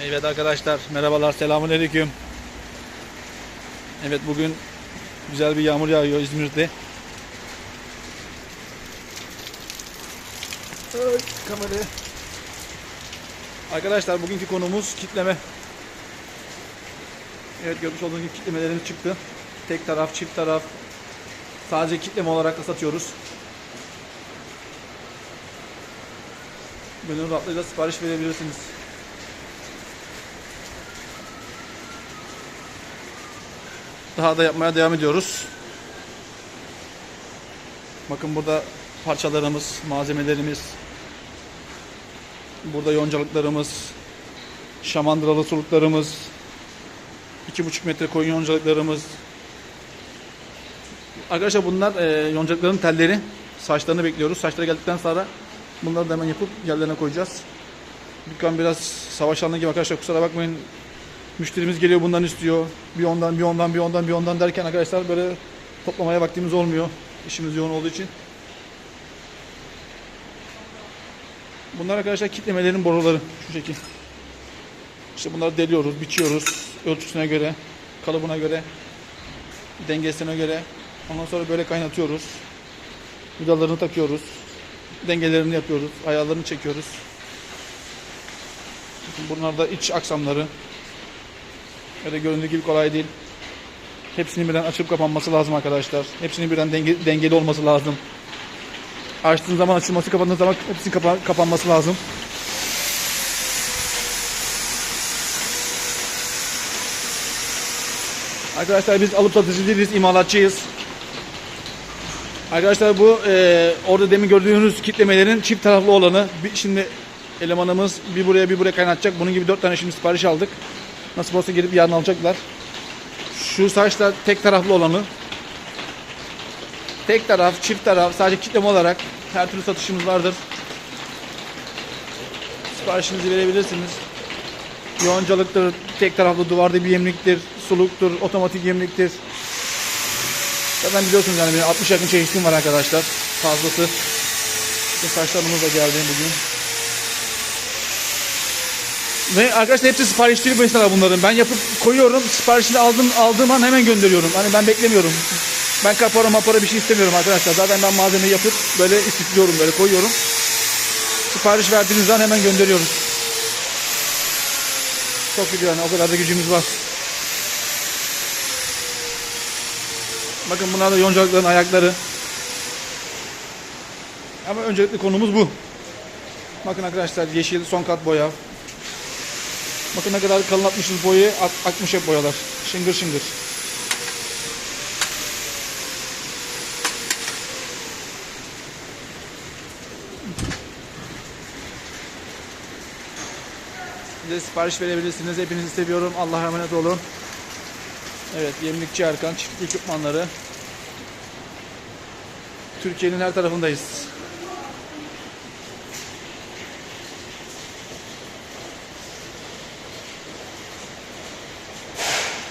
Evet arkadaşlar merhabalar selamun aleyküm. Evet bugün güzel bir yağmur yağıyor İzmir'de. Ay, kamerayı. Arkadaşlar bugünkü konumuz kitleme. Evet görmüş olduğunuz gibi kitlemelerimiz çıktı. Tek taraf, çift taraf. Sadece kitleme olarak da satıyoruz. Gönül rahatlığıyla sipariş verebilirsiniz. Daha da yapmaya devam ediyoruz. Bakın burada parçalarımız, malzemelerimiz, burada yoncalıklarımız, şamandıralı suluklarımız, 2,5 metre koyun yoncalıklarımız. Arkadaşlar bunlar e, yoncalıkların telleri. Saçlarını bekliyoruz. Saçları geldikten sonra bunları da hemen yapıp yerlerine koyacağız. Dükkan biraz savaş alanı gibi arkadaşlar kusura bakmayın. Müşterimiz geliyor bundan istiyor. Bir ondan, bir ondan, bir ondan, bir ondan derken arkadaşlar böyle toplamaya vaktimiz olmuyor. İşimiz yoğun olduğu için. Bunlar arkadaşlar kitlemelerin boruları. Şu şekil. İşte bunları deliyoruz, biçiyoruz. Ölçüsüne göre, kalıbına göre, dengesine göre. Ondan sonra böyle kaynatıyoruz. Vidalarını takıyoruz. Dengelerini yapıyoruz. Ayarlarını çekiyoruz. Bunlar da iç aksamları. Öyle göründüğü gibi kolay değil. Hepsinin birden açıp kapanması lazım arkadaşlar. Hepsinin birden denge- dengeli olması lazım. Açtığın zaman açılması, kapandığı zaman hepsinin kapa- kapanması lazım. Arkadaşlar biz alıp satıcı değiliz, imalatçıyız. Arkadaşlar bu e, orada demin gördüğünüz kitlemelerin çift taraflı olanı. Bir, şimdi elemanımız bir buraya bir buraya kaynatacak. Bunun gibi dört tane şimdi sipariş aldık. Nasıl olsa gelip yarın alacaklar. Şu saçlar tek taraflı olanı. Tek taraf, çift taraf, sadece kitleme olarak her türlü satışımız vardır. Siparişinizi verebilirsiniz. Yoncalıktır, tek taraflı duvarda bir yemliktir, suluktur, otomatik yemliktir. Zaten biliyorsunuz yani benim 60 yakın çeşitim var arkadaşlar. Fazlası. İşte saçlarımız da geldi bugün. Ve arkadaşlar hepsi siparişli mesela bunların. Ben yapıp koyuyorum. Siparişini aldım, aldığım an hemen gönderiyorum. Hani ben beklemiyorum. Ben kapora mapora bir şey istemiyorum arkadaşlar. Zaten ben malzemeyi yapıp böyle istifliyorum, böyle koyuyorum. Sipariş verdiğiniz an hemen gönderiyorum. Çok gidiyor yani o kadar da gücümüz var. Bakın bunlar da yoncalıkların ayakları. Ama öncelikli konumuz bu. Bakın arkadaşlar yeşil son kat boya. Bakın ne kadar kalın atmışız boyayı. Ak- akmış hep boyalar. Şıngır şıngır. Size sipariş verebilirsiniz. Hepinizi seviyorum. Allah'a emanet olun. Evet, Yemlikçi Erkan çiftlik ekipmanları. Türkiye'nin her tarafındayız.